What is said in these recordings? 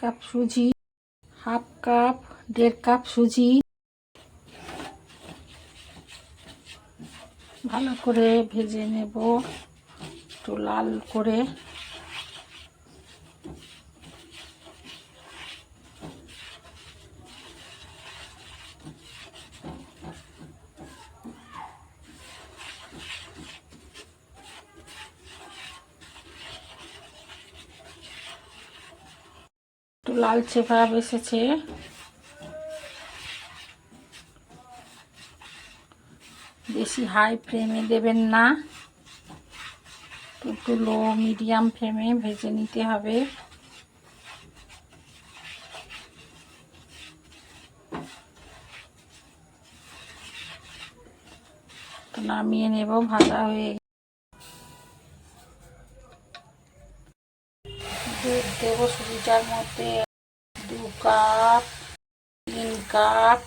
Cup সুজি half cup দেড় cup সুজি। ভালো করে ভেজে নেব একটু লাল করে। একটু লালচে ভাব এসেছে। বেশি হাই ফ্লেমে দেবেন না। একটু লো মিডিয়াম ফ্লেমে ভেজে নিতে হবে। নামিয়ে নেব, ভাজা হয়ে দুধ দেবো সুজিটার মধ্যে। দু কাপ, তিন কাপ,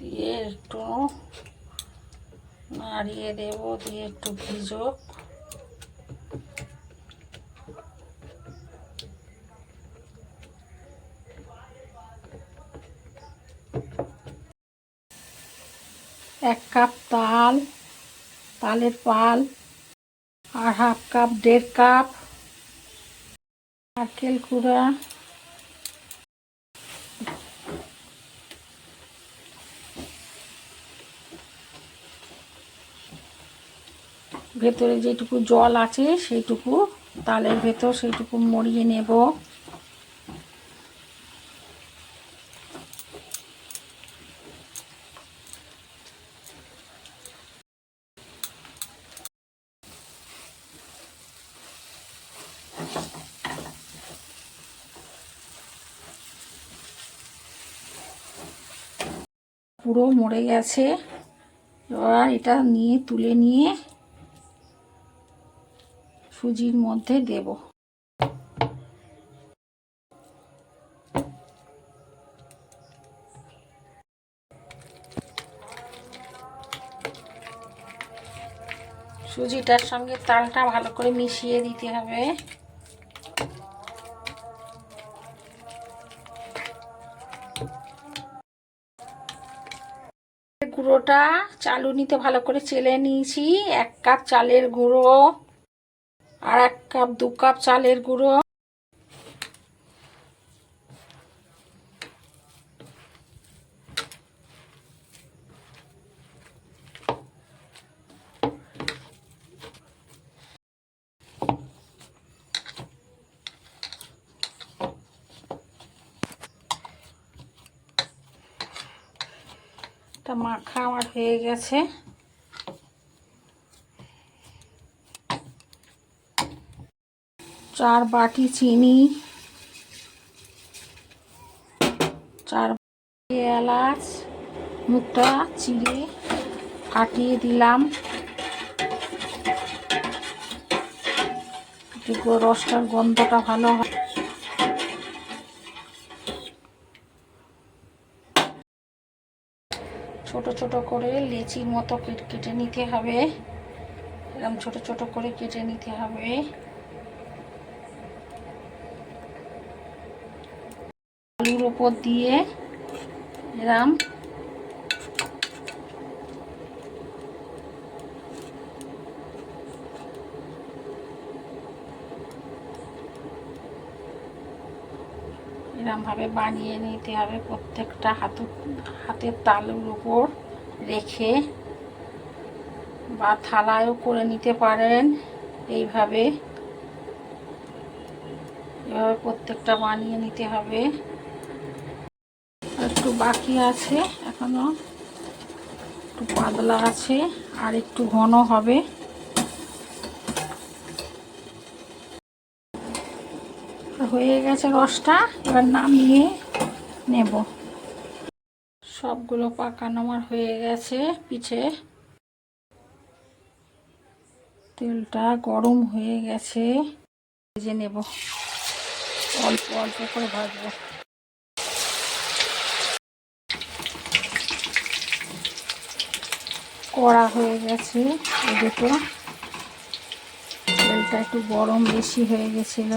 দিয়ে একটু নাড়িয়ে দেব, দিয়ে একটু ভিজো এক কাপ তাল, তালের পাল, আর হাফ কাপ, দেড় কাপ নারকেল কুড়া। ভেতরে যেটুকু জল আছে, সেইটুকু তালের ভেতর সেইটুকু মরিয়ে নেব। পুরো মরে গেছে। এবার এটা নিয়ে, তুলে নিয়ে সুজির মধ্যে দেব। সুজিটার সঙ্গে তালটা ভালো করে মিশিয়ে দিতে হবে। গুঁড়োটা চালুনিতে ভালো করে চেলে নিয়েছি। এক কাপ চালের গুঁড়ো। আর এক কাপ দু কাপ চালের গুঁড়ো। মাখা আমার হয়ে গেছে। চার বাটি চিনি, চার এলাচ, মুখটা চিড়ে ফাটিয়ে দিলাম। রসটার গন্ধটা ভালো হয়। ছোট ছোট করে লেচির মতো কেটে নিতে হবে। এরকম ছোট ছোট করে কেটে নিতে হবে। আলুর ওপর দিয়ে এরম এরমভাবে বানিয়ে নিতে হবে প্রত্যেকটা হাত, হাতের তালুর উপর রেখে বা থালায়ও করে নিতে পারেন এইভাবে। এভাবে প্রত্যেকটা বানিয়ে নিতে হবে। একটু বাকি আছে এখনও। একটু পাতলা আছে, আর একটু ঘন হবে। হয়ে গেছে রসটা, এবার নামিয়ে নেব। সবগুলো পাকানো আমার হয়ে গেছে পিঠে। তেলটা গরম হয়ে গেছে, ভেজে নেব। অল্প অল্প করে ভাজবো। কড়া হয়ে গেছে দুটো। তেলটা একটু গরম বেশি হয়ে গেছিল।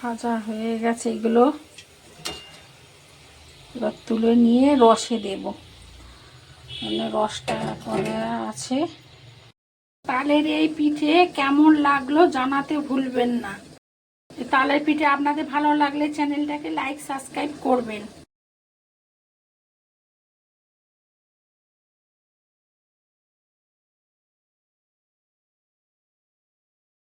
ভাজা হয়ে গেছে এগুলো। এবার তুলে নিয়ে রসে দেব। মানে রসটা করে আছে। তালের এই পিঠে কেমন লাগল জানাতে ভুলবেন না। তালের পিঠে আপনাদের ভালো লাগলে চ্যানেলটাকে লাইক সাবস্ক্রাইব করবেন।